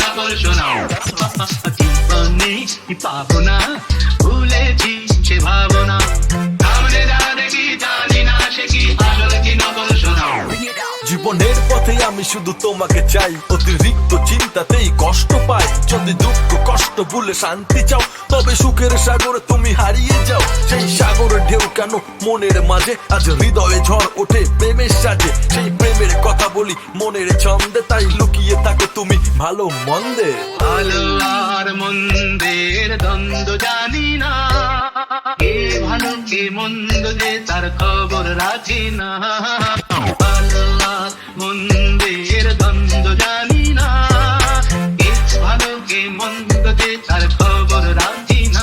না পরশু জীবনে কি পাবো না ভুলেছি সে ভাবনা। জীবনের পথে আমি শুধু তোমাকে চাই। অতিরিক্ত চিন্তাতেই কষ্ট পাই। যদি দুঃখ, কষ্ট ভুলে শান্তি চাও, তবে সুখের সাগরে তুমি হারিয়ে যাও। সেই সাগরের ঢেউ কেন মনের মাঝে? আজ হৃদয়ে ঝড় ওঠে, প্রেমের সাজে। সেই প্রেমের কথা বলি মনের ছন্দে, তাই লুকিয়ে থাকো তুমি ভালো মন্দে। ভালো আর মন্দের দ্বন্দ্ব জানি না। কে ভালো, কে মন্দ যে তার খবর রাখি না। মন্দের দ্বন্দ্ব জানি না। কে ভালো কে মন্দ যে তার খবর রাখি না।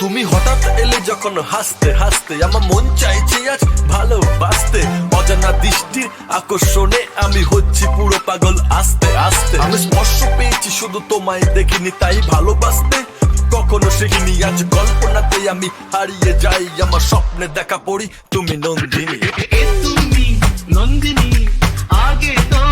তুমি হঠাৎ এলে যখন হাসতে হাসতে আমার মন চাইছে আজ ভালোবাসতে। অজানা দৃষ্টির আকর্ষণে আমি হচ্ছি পুরো পাগল আস্তে আস্তে। আমি স্পর্শ পেয়েছি শুধু তোমায় দেখিনি তাই ভালোবাসতে। কখনো শিখিনি আজ কল্পনাতে আমি হারিয়ে যাই। আমার স্বপ্নে দেখা পড়ি তুমি নন্দিনী। তুমি নন্দিনী Get down.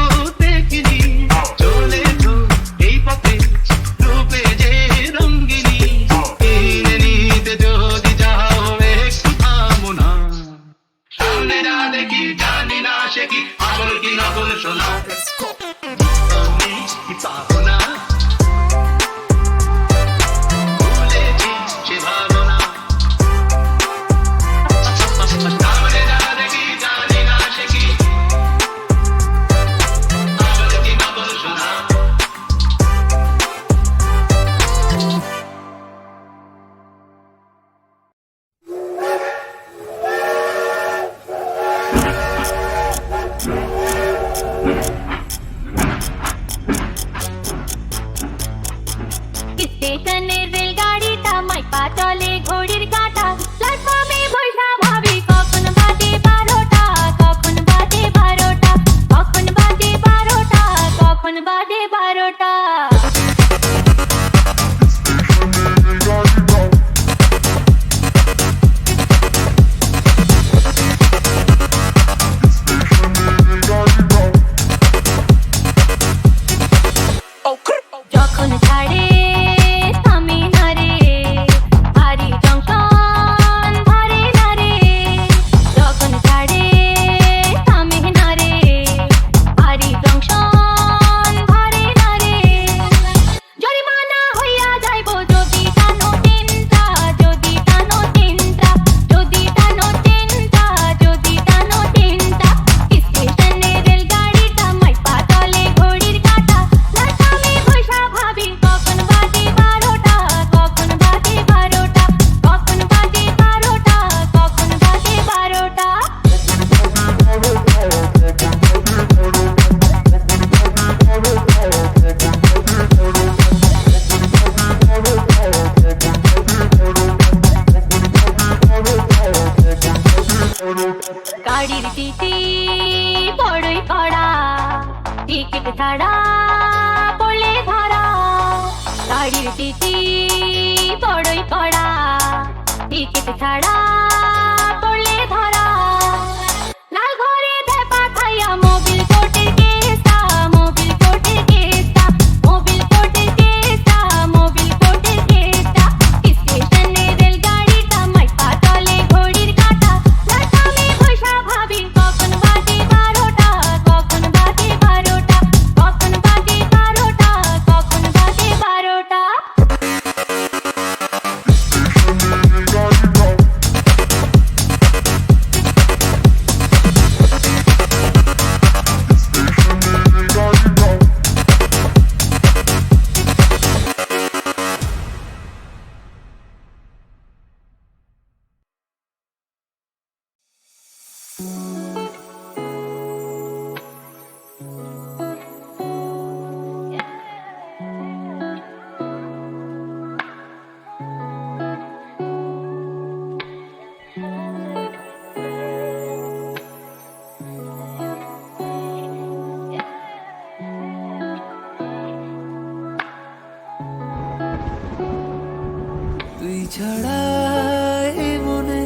যায় মনে।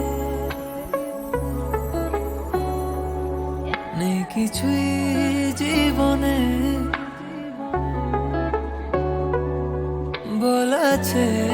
নেই কিছুই জীবনে। বলাছে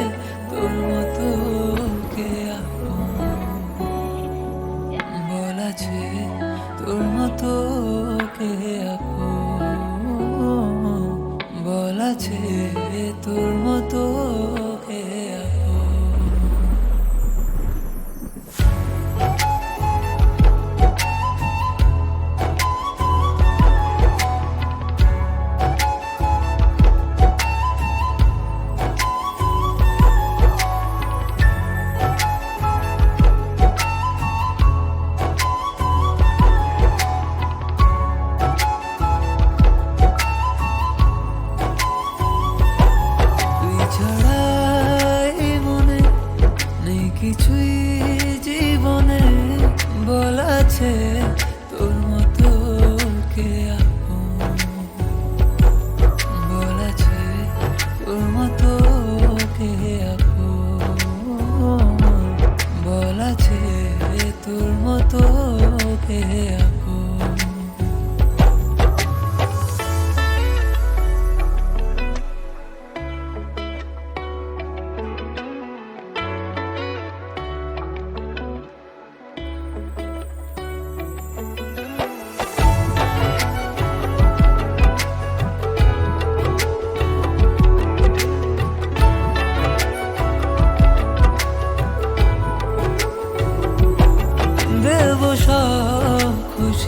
তোর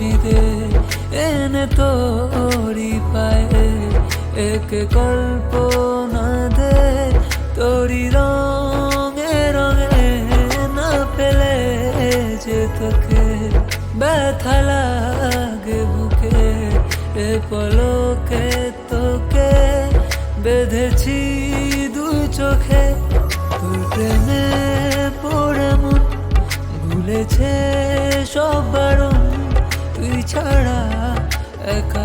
খুশি দে এনে তোরি পায়ে। এক কল্পনা দে, তোরি রঙে রঙে না পেলে যে তোকে ব্যথা লাগে বুকে। এ পলকে তোকে বেঁধেছি দু চোখে, তোর প্রেমে পড়ে মন, ভুলেছে সব বারণ। ছাড়া একা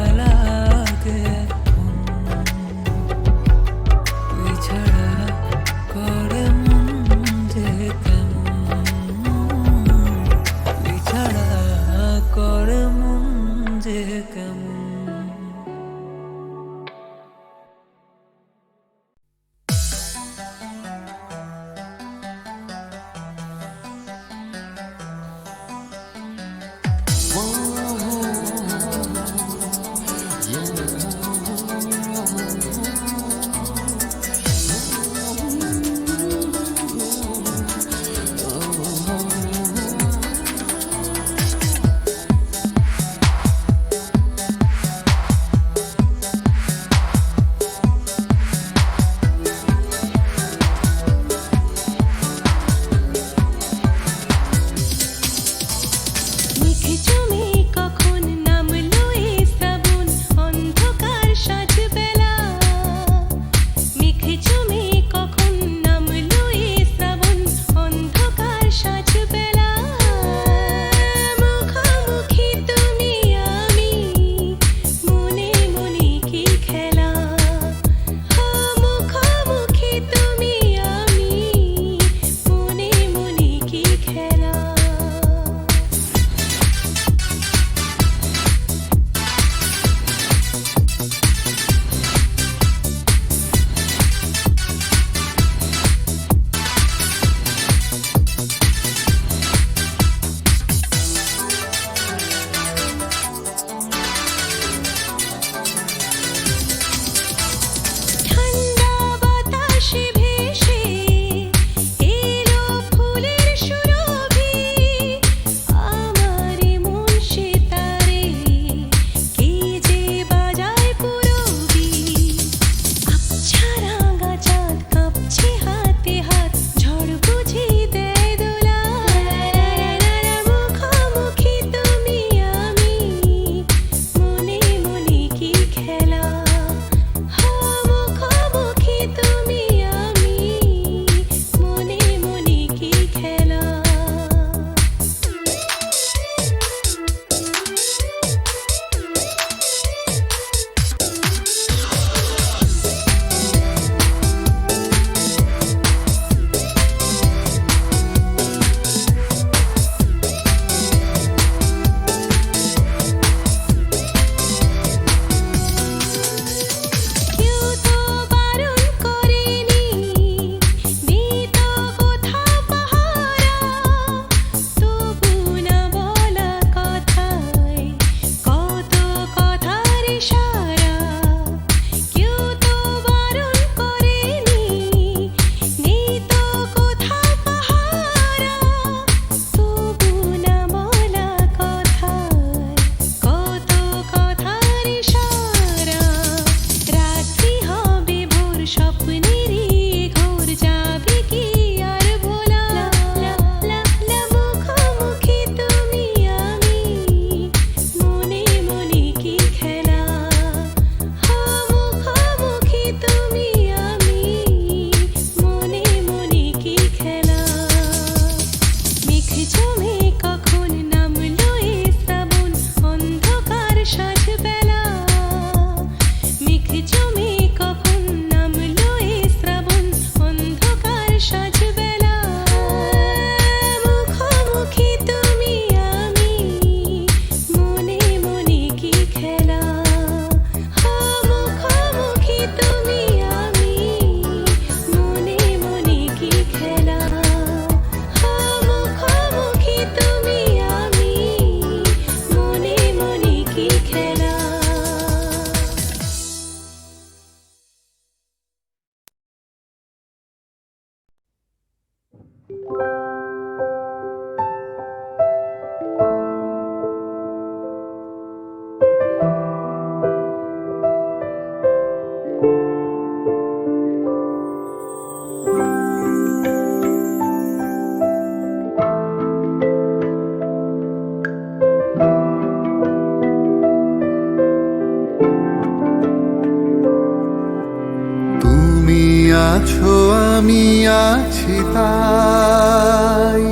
আছো আমি আছি তাই।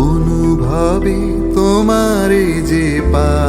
অনুভবে তোমার যে পা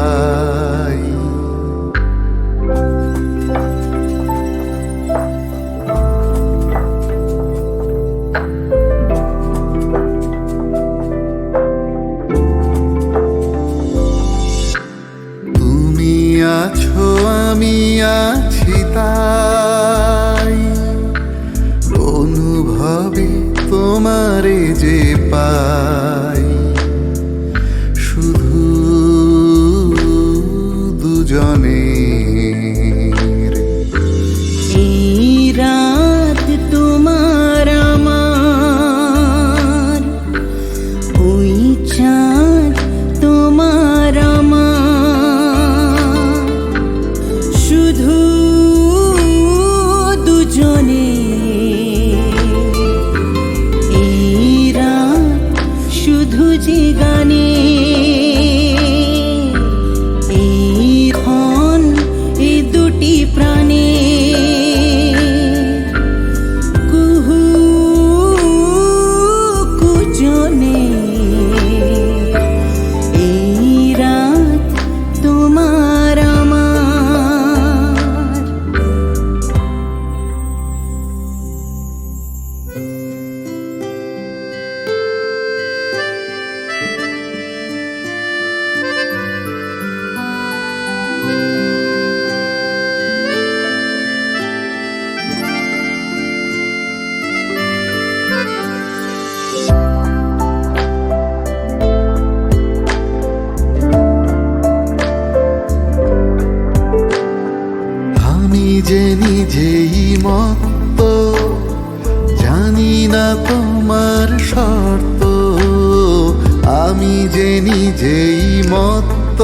নিজেই মত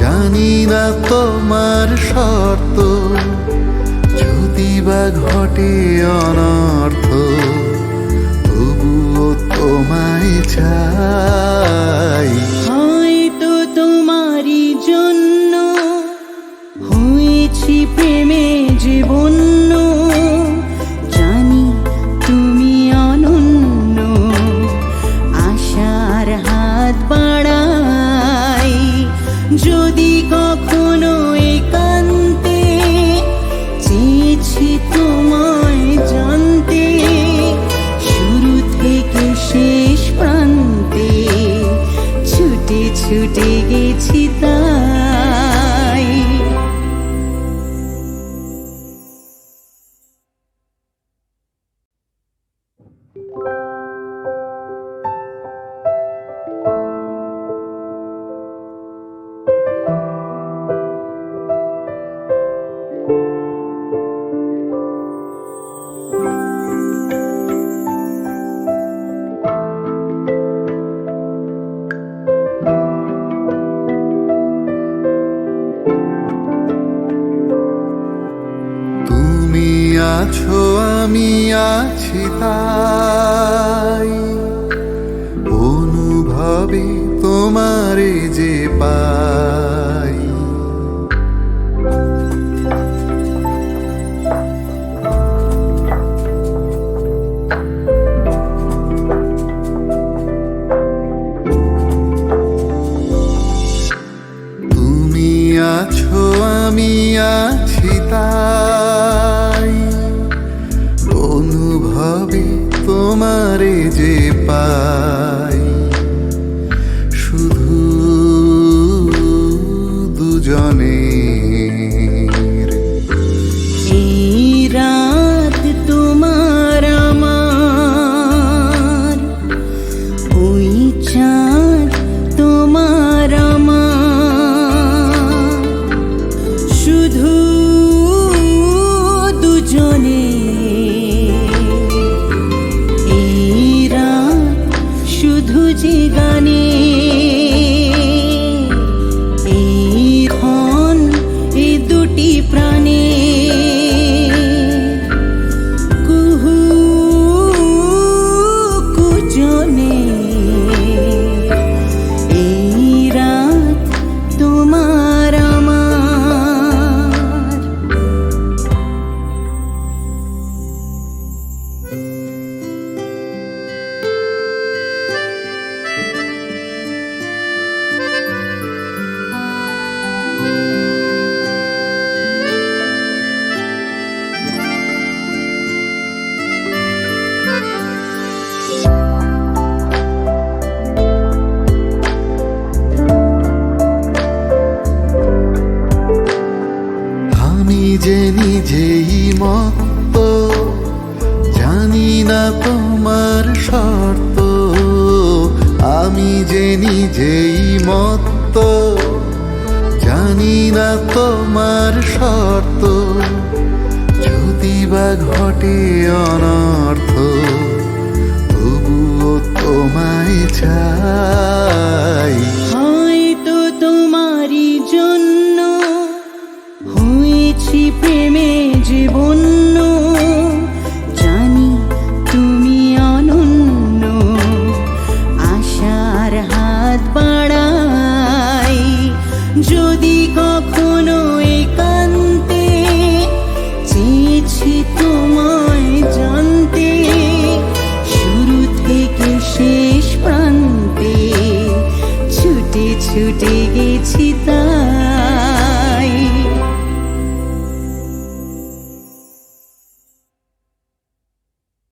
জানি না তোমার শর্ত। যদি বা ঘটে অনর্থ তবুও তোমায় ছা যে নিজেই মত, জানি না তোমার শর্ত। আমি যে নিজেই মত জানি না তোমার শর্ত। যদি বা ঘটে অনর্থ, তবুও তোমায় চাই।